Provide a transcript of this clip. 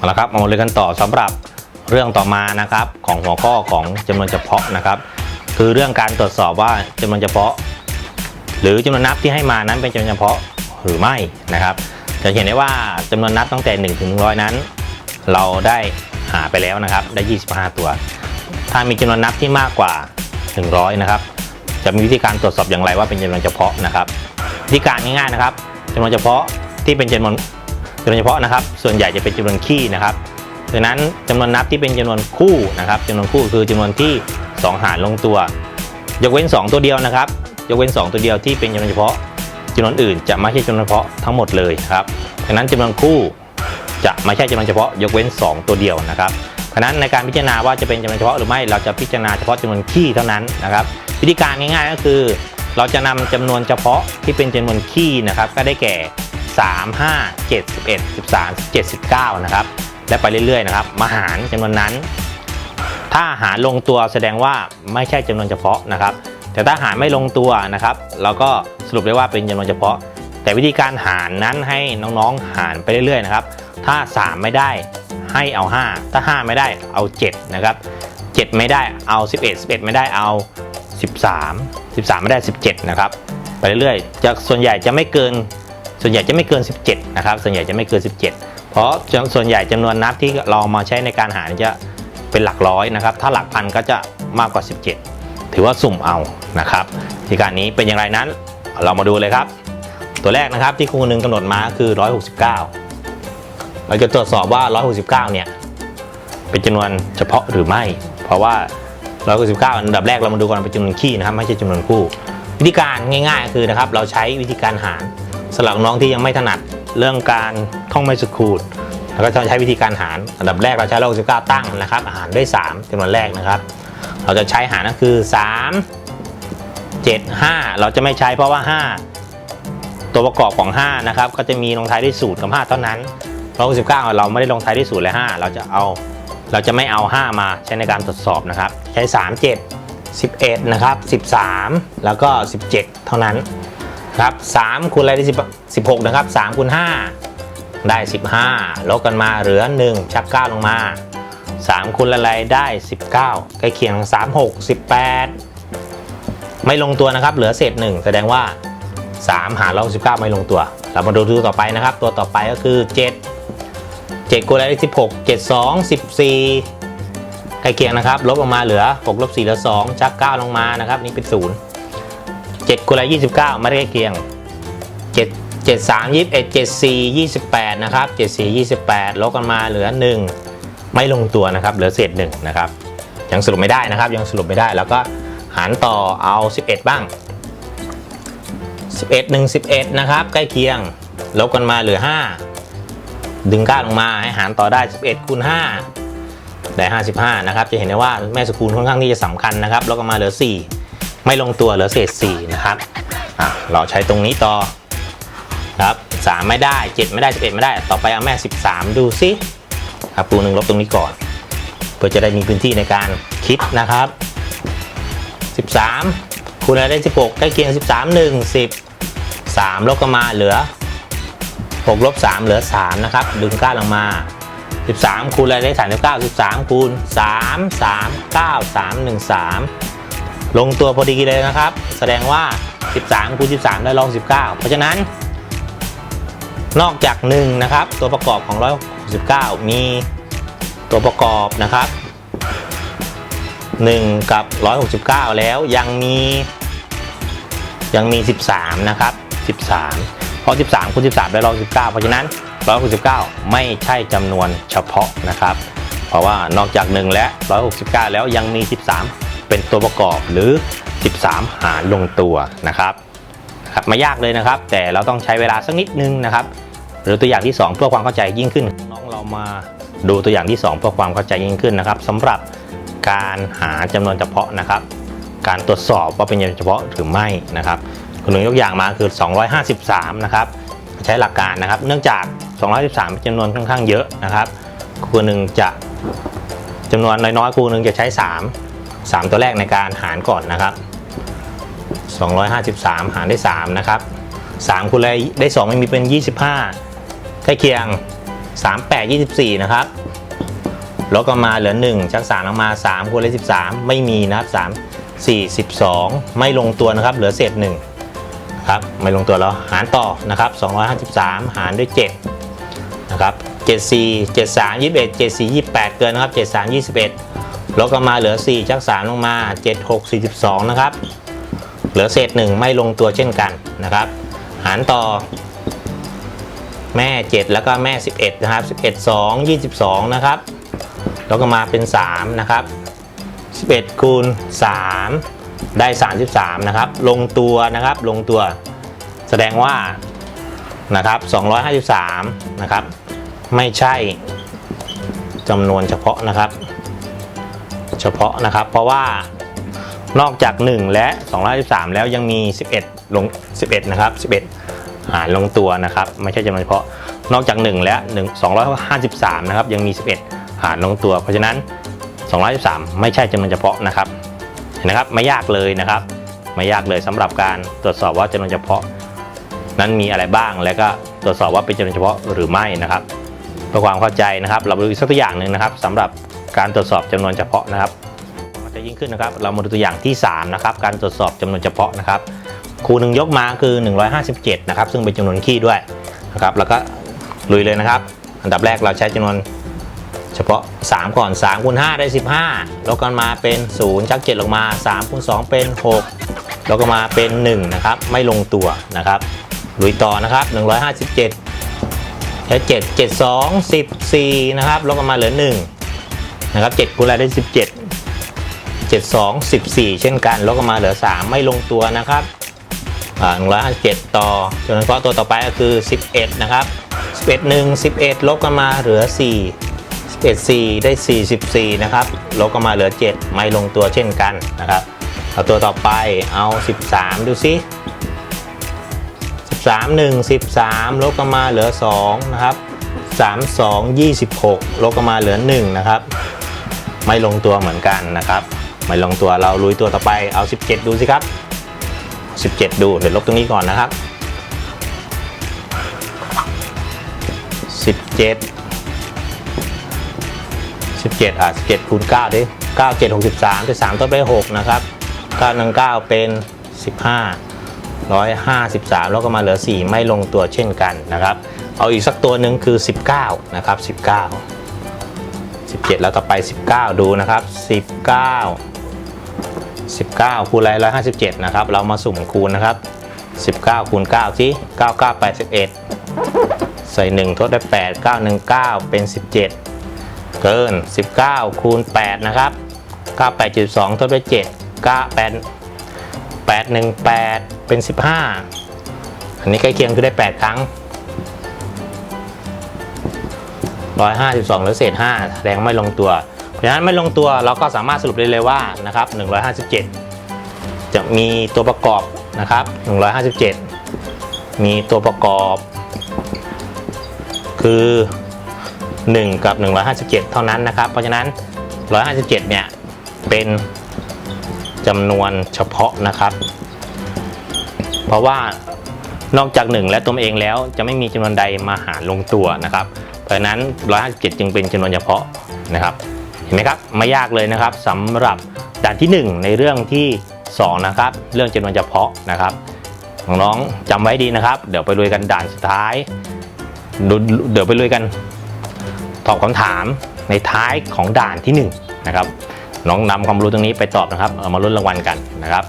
เอาละครับมาเลยกันต่อสำหรับเรื่องต่อมานะครับของหัวข้อของจำนวนเฉพาะนะครับ คือเรื่องการตรวจสอบว่าจำนวนเฉพาะ หรือจำนวนนับที่ให้มานั้นเป็นจำนวนเฉพาะหรือไม่นะครับ จะเห็นได้ว่าจำนวนนับตั้งแต่1ถึง100นั้น เราได้หาไปแล้วนะครับ ได้ 25 ตัว ถ้ามีจำนวนนับที่มากกว่า 100 นะครับ จะมีวิธีการตรวจสอบอย่างไรว่าเป็นจำนวนเฉพาะนะครับ วิธีการง่ายๆนะครับจำนวนเฉพาะที่เป็นจำนวน จำนวนเฉพาะนะครับ ส่วนใหญ่จะเป็นจำนวนคี่นะครับดังนั้นจำนวนนับที่เป็นจำนวนคู่นะครับจำนวนคู่คือจำนวนที่ 2 หารลงตัว ยกเว้น 2 ตัวเดียวนะครับ ยกเว้น 2 ตัวเดียวที่เป็นจำนวนเฉพาะจำนวนอื่นจะไม่ใช่จำนวนเฉพาะทั้งหมดเลยครับดังนั้นจำนวนคู่จะไม่ใช่จำนวนเฉพาะ ยกเว้น 2 ตัวเดียวนะครับดังนั้นในการพิจารณาว่าจะเป็นจำนวนเฉพาะหรือไม่เราจะพิจารณาเฉพาะจำนวนคี่เท่านั้นนะครับ วิธีการง่ายๆก็คือ เราจะนำจำนวนเฉพาะที่เป็นจำนวนคี่นะครับ ก็ได้แก่ 3 5 7 11 13 17 19 นะครับ และไปเรื่อยๆนะครับ มาหารจำนวนนั้น ถ้าหารลงตัวแสดงว่าไม่ใช่จำนวนเฉพาะนะครับ แต่ถ้าหารไม่ลงตัวนะครับ เราก็สรุปได้ว่าเป็นจำนวนเฉพาะ แต่วิธีการหารนั้นให้น้องๆหารไปเรื่อยๆนะครับ ถ้า 3 ไม่ได้ให้เอา 5 ถ้า 5 ไม่ได้เอา 7 นะครับ 7 ไม่ได้เอา 11 11 ไม่ได้เอา 13 13 ไม่ได้ 17 นะครับ ไปเรื่อยๆจะส่วนใหญ่จะไม่เกิน ส่วนใหญ่จะไม่เกิน 17 นะครับ ส่วนใหญ่จะไม่เกิน 17 เพราะส่วนใหญ่จำนวนนับที่เรามาใช้ในการหารจะเป็นหลักร้อยนะครับ ถ้าหลักพันก็จะมากกว่า 17 ถือว่าสุ่มเอานะครับที่การนี้เป็นอย่างไรนั้น เรามาดูเลยครับ ตัวแรกนะครับที่ครูหนึ่งกำหนดมาคือ 169 เราจะตรวจสอบว่า 169 เนี่ย เป็นจำนวนเฉพาะหรือไม่ เพราะว่า 169 อันดับแรกเรามาดูก่อนเป็นจำนวนคี่นะครับ ไม่ใช่จำนวนคู่ วิธีการง่าย ๆ คือนะครับ เราใช้วิธีการหารำหรับน้องที่ยังไม่ถนัดเรื่องการท่องไม่สุดคูณแล้วก็จะใช้วิธีการหาร อันดับแรกเราใช้169ตั้งนะครับ หารด้วย 3จำนวนแรกนะครับ เราจะใช้หารก็คือ 3 7 5 เราจะไม่ใช้เพราะว่า 5 ตัวประกอบของ 5 นะครับ ก็จะมีลงท้ายด้วย0กับ 5 เท่านั้น169เราไม่ได้ลงท้ายด้วย0และ5เราจะเอา เราจะไม่เอา 5 มาใช้ในการตรวจสอบนะครับ ใช้ 3 7 11 นะครับ 13 แล้วก็ 17 เท่านั้น ครับ3คูณอะไรได้10 16นะครับ3คูณ5ได้ 15 ลบกันมาเหลือ 1 ชัก 9 ลงมา 3คูณอะไรได้ 19 ใกล้เคียง 3 6 18 ไม่ลงตัวนะครับ เหลือเศษ 1 แสดงว่า 3 หาร119 ไม่ลงตัว เรามาดูตัวต่อไปนะครับ ตัวต่อไปก็คือ 7 7คูณอะไรได้16 7 2 14ใกล้เคียงนะครับ ลบออกมาเหลือ6ลบ4เหลือ 2 ชัก 9 ลงมานะครับ นี่เป็น 0 7คูณอะไร29ไม่ได้ใกล้เคียง 7 7 3 21 7 4 28 นะครับ 7 4 28 ลบกันมาเหลือ 1 ไม่ลงตัวนะครับ เหลือเศษ1นะครับ ยังสรุปไม่ได้นะครับ ยังสรุปไม่ได้ แล้วก็หารต่อเอา 11 บ้าง 11 1 11 นะครับ ใกล้เคียง ลบกันมาเหลือ 5 ดึงก้าลงมาให้หารต่อได้ 11คูณ5ได้ 55 นะครับ จะเห็นได้ว่าแม่สกุลค่อนข้างที่จะสำคัญนะครับล้วก็มาเหลือ 4 ไม่ลงตัวเหลือเศษ4นะครับอะเราใช้ตรงนี้ต่อครับ3ไม่ได้ 7 ไม่ได้ 11 ไม่ได้ ต่อไปเอาแม่ 13 ดูซิครับปูหนึ่งลบตรงนี้ก่อน เพื่อจะได้มีพื้นที่ในการคิดนะครับ 13 คูณอะไรได้ 16ใกล้เคียง 13 1 10 3ลบกันมาเหลือ6ลบ3เหลือ 3 นะครับ ดึง9ลงมา 13 คูณอะไรได้ 39 13 คูณ 3 3 9 3 1 3 ลงตัวพอดีเลยนะครับ แสดงว่า 13คูณ13 ได้ลอง 19 เพราะฉะนั้น นอกจาก1นะครับ ตัวประกอบของ 169 มีตัวประกอบนะครับ 1 กับ 169 แล้วยังมียังมี 13 นะครับ 13 เพราะ 13คูณ13 ได้169เพราะฉะนั้น169ไม่ใช่จำนวนเฉพาะนะครับ เพราะว่านอกจาก 1 และ 169 แล้วยังมี 13 เป็นตัวประกอบหรือ 13 หารลงตัวนะครับครับไม่ยากเลยนะครับ แต่เราต้องใช้เวลาสักนิดนึงนะครับ หรือตัวอย่างที่ 2 เพื่อความเข้าใจยิ่งขึ้น น้องเรามาดูตัวอย่างที่ 2 เพื่อความเข้าใจยิ่งขึ้นนะครับสำหรับการหาจำนวนเฉพาะนะครับ การตรวจสอบว่าเป็นจำนวนเฉพาะหรือไม่นะครับคุณหนึ่งยกอย่างมาคือ 253 นะครับ ใช้หลักการนะครับ เนื่องจาก253เป็นจำนวนค่อนข้างเยอะนะครับครูหนึ่งจะจำนวนน้อยๆครูหนึ่งจะใช้ 3 3 ตัวแรกในการหารก่อนนะครับ 253 หารได้ 3 นะครับ 3คูณอะไรได้2ไม่มีเป็น 25ใกล้เคียง 3 8 24 นะครับลดก็มาเหลือ 1ชัก3ลงมา 3คูณเลข13 ไม่มีนะครับ 3 42 ไม่ลงตัวนะครับ เหลือเศษ1ครับ ไม่ลงตัวแล้วหารต่อนะครับ 253 หารด้วย 7 นะครับ 74 73 21 74 28 เกินนะครับ 73 21 ลดก็มาเหลือ4ชัก3 ลงมา 76 42 นะครับ เหลือเศษ 1 ไม่ลงตัวเช่นกันนะครับ หารต่อ แม่ 7 แล้วก็แม่ 11 นะครับ 11 2 22 นะครับล้วก็มาเป็น 3 นะครับ 11คูณ3 ได้ 33 นะครับ ลงตัวนะครับ ลงตัว แสดงว่า นะครับ 253 นะครับ ไม่ใช่จำนวนเฉพาะนะครับ เฉพาะนะครับ เพราะว่านอกจาก 1 และ253แล้วยังมี 11 ลง 11 นะครับ 11 หารลงตัวนะครับ ไม่ใช่จำนวนเฉพาะ นอกจาก 1 และ1 253 นะครับ ยังมี 11 หารลงตัว เพราะฉะนั้น253ไม่ใช่จำนวนเฉพาะนะครับเห็นนะครับ ไม่ยากเลยนะครับ ไม่ยากเลยสำหรับการตรวจสอบว่าจำนวนเฉพาะ นั้นมีอะไรบ้าง แล้วก็ตรวจสอบว่าเป็นจำนวนเฉพาะหรือไม่นะครับเพื่อความเข้าใจนะครับ เราดูอีกสักตัวอย่างหนึ่งนะครับสำหรับ การตรวจสอบจำนวนเฉพาะนะครับมันจะยิ่งขึ้นนะครับ เรามาดูตัวอย่างที่ 3 นะครับ การตรวจสอบจำนวนเฉพาะนะครับครูหนึ่งยกมาคือ 157 นะครับ ซึ่งเป็นจำนวนคี่ด้วยนะครับ แล้วก็ลุยเลยนะครับ อันดับแรกเราใช้จำนวนเฉพาะ 3 ก่อน3คูณ5ได้ 15ลบกันมาเป็น 0 ชัก 7 ลงมา3คูณ2เป็น 6 แล้วก็มาเป็น 1 นะครับ ไม่ลงตัวนะครับลุยต่อนะครับ 157และ7 7 2 14 นะครับ แล้วก็มาเหลือ 1 นะครับ7คูณอะไรได้ 17 7 2 14 เช่นกันล้วก็มาเหลือ 3 ไม่ลงตัวนะครับอ่า157 ต่อจนเฉพาะตัวต่อไปก็คือ 11 นะครับ 11 1 11 ลบกันมาเหลือ 4 11 4 ได้ 44 นะครับ ลบกันมาเหลือ 7 ไม่ลงตัวเช่นกันนะครับเอาตัวต่อไปเอา 13 ดูซิ13 1 13 ลบกันมาเหลือ 2 นะครับ 3 2 26 ลบกันมาเหลือ 1 นะครับ ไม่ลงตัวเหมือนกันนะครับ ไม่ลงตัวเราลุยตัวต่อไปเอา 17 ดูสิครับ 17 ดูเดี๋ยวลบตรงนี้ก่อนนะครับ 17 17อะ17คูณ9ดิ9 7 63จะ3ต้นไป6นะครับ9 1 9เป็น 15 153 แล้วก็มาเหลือ 4 ไม่ลงตัวเช่นกันนะครับ เอาอีกสักตัวหนึ่งคือ 19 นะครับ 19 17 แล้วต่อไป 19 ดูนะครับ 19 19คูณอะไร157 นะครับ เรามาสุ่มคูณนะครับ 19คูณ9ที่9 9 8 11 ใส่ 1 ทดได้ 8 9 1 9 เป็น 17 เกิน 19คูณ8นะครับ9 8 72ทดไป7 9 8 8 1 8 เป็น 15 อันนี้ใกล้เคียงคือได้ 8 ครั้ง 152 หรือเศษ5แสดงไม่ลงตัว เพราะฉะนั้นไม่ลงตัวเราก็สามารถสรุปได้เลยว่านะครับ157 จะมีตัวประกอบนะครับ157 มีตัวประกอบ คือ 1 กับ 157 เท่านั้นนะครับ เพราะฉะนั้น 157 เนี่ยเป็นจำนวนเฉพาะนะครับ เพราะว่านอกจาก 1 และตัวเองแล้วจะไม่มีจำนวนใดมาหารลงตัวนะครับ เพราะนั้น 157 จึงเป็นจำนวนเฉพาะนะครับ เห็นไหมครับ ไม่ยากเลยนะครับสำหรับด่านที่ 1 ในเรื่องที่ 2 นะครับ เรื่องจำนวนเฉพาะนะครับน้องๆจำไว้ดีนะครับ เดี๋ยวไปลุยกันด่านสุดท้าย เดี๋ยวไปลุยกันตอบคำถามในท้ายของด่านที่ 1 นะครับ น้องนำความรู้ตรงนี้ไปตอบนะครับ เอามาลุ้นรางวัลกันนะครับ